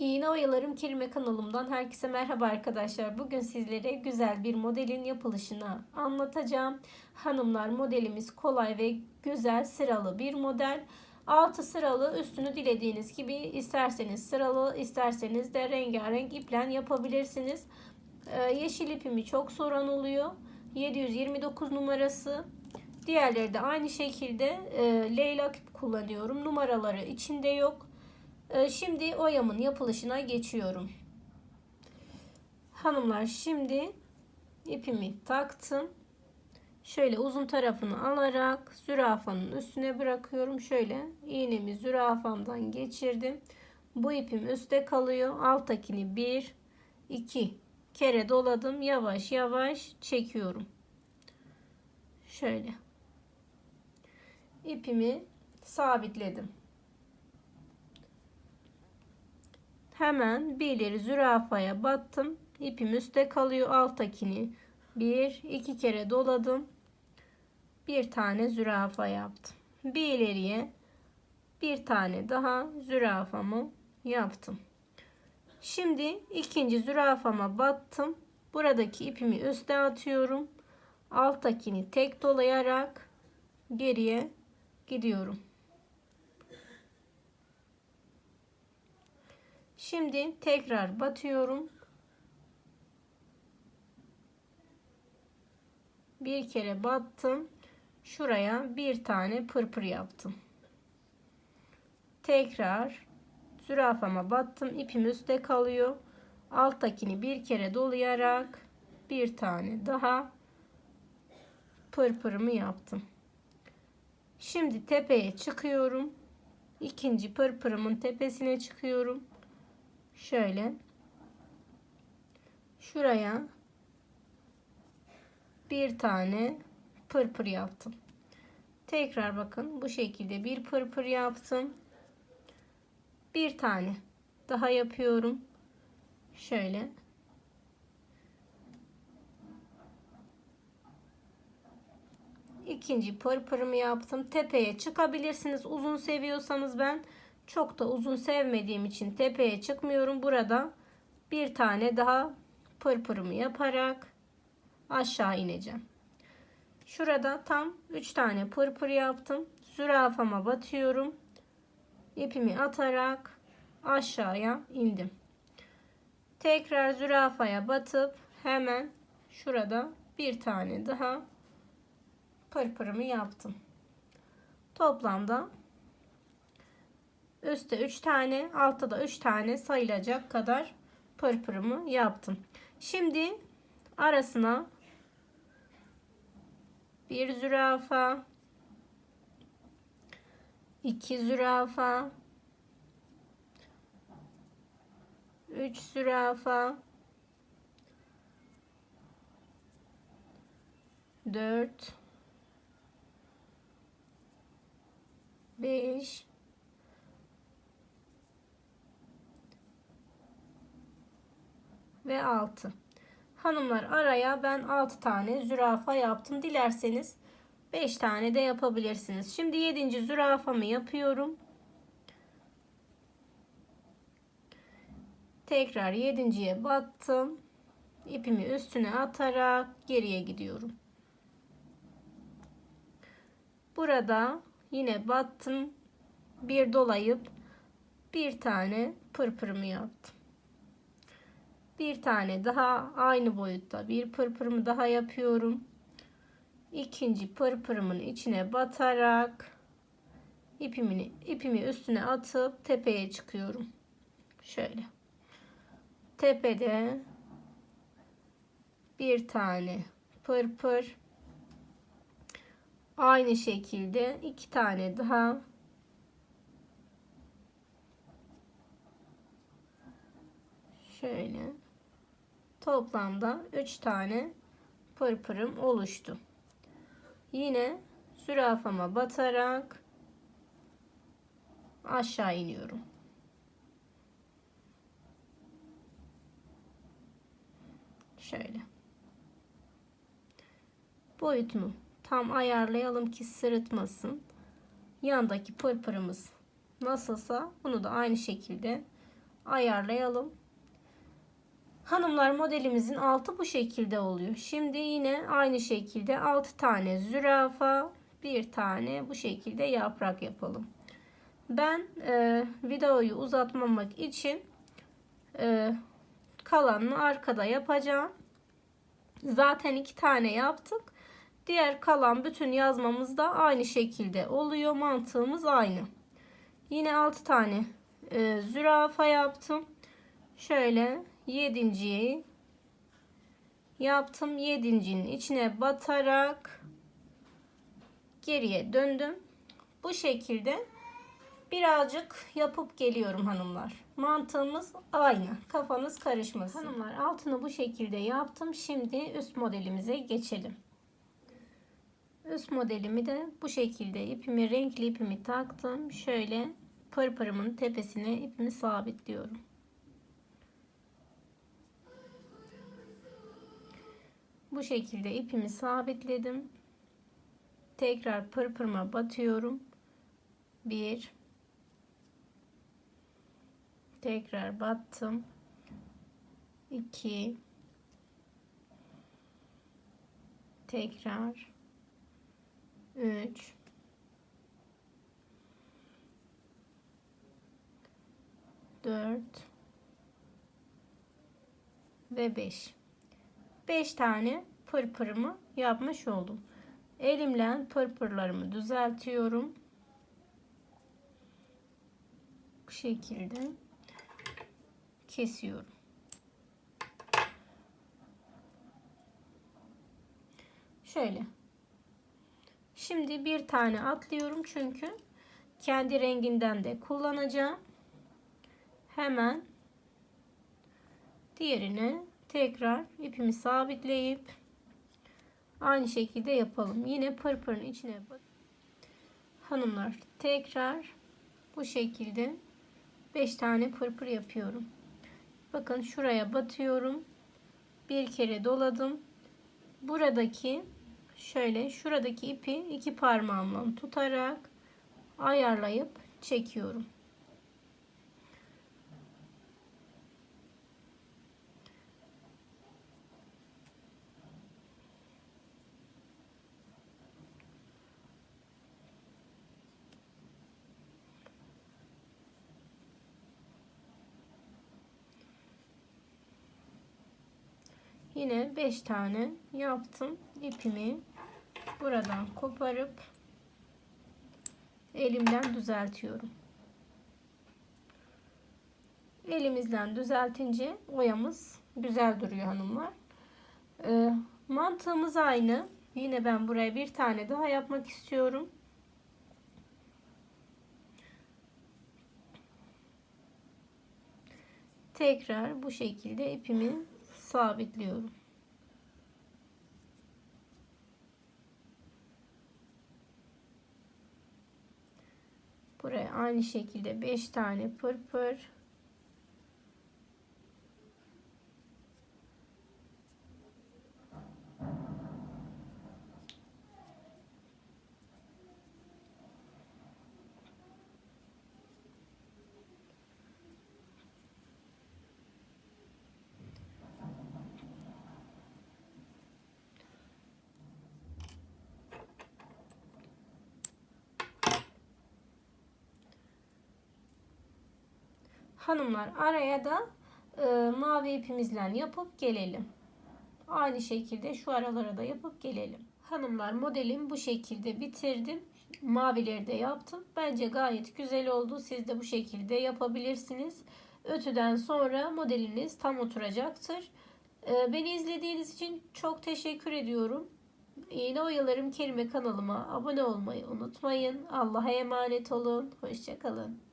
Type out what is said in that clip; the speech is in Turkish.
İğne Oyalarım Kelime kanalımdan herkese merhaba arkadaşlar. Bugün sizlere güzel bir modelin yapılışını anlatacağım. Hanımlar modelimiz kolay ve güzel sıralı bir model. Altı sıralı üstünü dilediğiniz gibi isterseniz sıralı isterseniz de rengarenk iplen yapabilirsiniz. Ee, yeşil ipimi çok soran oluyor. 729 numarası. Diğerleri de aynı şekilde e, leylak ip kullanıyorum. Numaraları içinde yok. Ee, Şimdi oyamın yapılışına geçiyorum. Hanımlar şimdi ipimi taktım. Şöyle uzun tarafını alarak zürafanın üstüne bırakıyorum. Şöyle iğnemi zürafamdan geçirdim. Bu ipim üstte kalıyor. Alttakini bir, iki kere doladım. Yavaş yavaş çekiyorum. Şöyle. ipimi sabitledim. Hemen bir ileri zürafaya battım. İpim üstte kalıyor. Alttakini bir iki kere doladım. Bir tane zürafa yaptım. Bir ileriye bir tane daha zürafamı yaptım. Şimdi ikinci zürafama battım. Buradaki ipimi üste atıyorum. Alttakini tek dolayarak geriye gidiyorum. Şimdi tekrar batıyorum. Bir kere battım. Şuraya bir tane pırpır yaptım. Tekrar zürafama battım. İpim üstte kalıyor. Alttakini bir kere dolayarak bir tane daha pırpırımı yaptım. Şimdi tepeye çıkıyorum. İkinci pırpırımın tepesine çıkıyorum şöyle şuraya bir tane pırpır yaptım. Tekrar bakın bu şekilde bir pırpır yaptım. Bir tane daha yapıyorum. Şöyle. ikinci pırpırımı yaptım. Tepeye çıkabilirsiniz. Uzun seviyorsanız ben çok da uzun sevmediğim için tepeye çıkmıyorum. Burada bir tane daha pırpırımı yaparak aşağı ineceğim. Şurada tam 3 tane pırpır yaptım. Zürafama batıyorum. İpimi atarak aşağıya indim. Tekrar zürafaya batıp hemen şurada bir tane daha pırpırımı yaptım. Toplamda Üstte 3 tane, altta da 3 tane sayılacak kadar pırpırımı yaptım. Şimdi arasına bir zürafa, iki zürafa, üç zürafa, dört, beş, ve 6. Hanımlar araya ben 6 tane zürafa yaptım. Dilerseniz 5 tane de yapabilirsiniz. Şimdi 7. zürafamı yapıyorum. Tekrar 7.ye battım. İpimi üstüne atarak geriye gidiyorum. Burada yine battım. Bir dolayıp bir tane pırpırımı yaptım bir tane daha aynı boyutta bir pırpırımı daha yapıyorum. İkinci pırpırımın içine batarak ipimi, ipimi üstüne atıp tepeye çıkıyorum. Şöyle. Tepede bir tane pırpır aynı şekilde iki tane daha şöyle toplamda 3 tane pırpırım oluştu. Yine zürafama batarak aşağı iniyorum. Şöyle. Boyutunu tam ayarlayalım ki sırıtmasın. Yandaki pırpırımız nasılsa bunu da aynı şekilde ayarlayalım. Hanımlar modelimizin altı bu şekilde oluyor. Şimdi yine aynı şekilde 6 tane zürafa, bir tane bu şekilde yaprak yapalım. Ben e, videoyu uzatmamak için e, kalanını arkada yapacağım. Zaten iki tane yaptık. Diğer kalan bütün yazmamız da aynı şekilde oluyor. Mantığımız aynı. Yine 6 tane e, zürafa yaptım. Şöyle yedinciyi yaptım. Yedincinin içine batarak geriye döndüm. Bu şekilde birazcık yapıp geliyorum hanımlar. Mantığımız aynı. Kafanız karışmasın. Hanımlar altını bu şekilde yaptım. Şimdi üst modelimize geçelim. Üst modelimi de bu şekilde ipimi renkli ipimi taktım. Şöyle pırpırımın tepesine ipimi sabitliyorum. Bu şekilde ipimi sabitledim. Tekrar pırpırıma batıyorum. Bir. Tekrar battım. 2 tekrar 3 4 ve 5 5 tane pırpırımı yapmış oldum. Elimle pırpırlarımı düzeltiyorum. Bu şekilde kesiyorum. Şöyle. Şimdi bir tane atlıyorum çünkü kendi renginden de kullanacağım. Hemen diğerine tekrar ipimi sabitleyip aynı şekilde yapalım. Yine pırpırın içine bak. Hanımlar tekrar bu şekilde 5 tane pırpır yapıyorum. Bakın şuraya batıyorum. Bir kere doladım. Buradaki şöyle şuradaki ipi iki parmağımla tutarak ayarlayıp çekiyorum. Yine 5 tane yaptım. ipimi buradan koparıp elimden düzeltiyorum. Elimizden düzeltince oyamız güzel duruyor hanımlar. Ee, mantığımız aynı. Yine ben buraya bir tane daha yapmak istiyorum. Tekrar bu şekilde ipimi sabitliyorum. Buraya aynı şekilde 5 tane pırpır Hanımlar araya da e, mavi ipimizle yapıp gelelim. Aynı şekilde şu aralara da yapıp gelelim. Hanımlar modelim bu şekilde bitirdim. Mavileri de yaptım. Bence gayet güzel oldu. Siz de bu şekilde yapabilirsiniz. Ötüden sonra modeliniz tam oturacaktır. E, beni izlediğiniz için çok teşekkür ediyorum. Yine Oyalarım Kelime kanalıma abone olmayı unutmayın. Allah'a emanet olun. Hoşçakalın.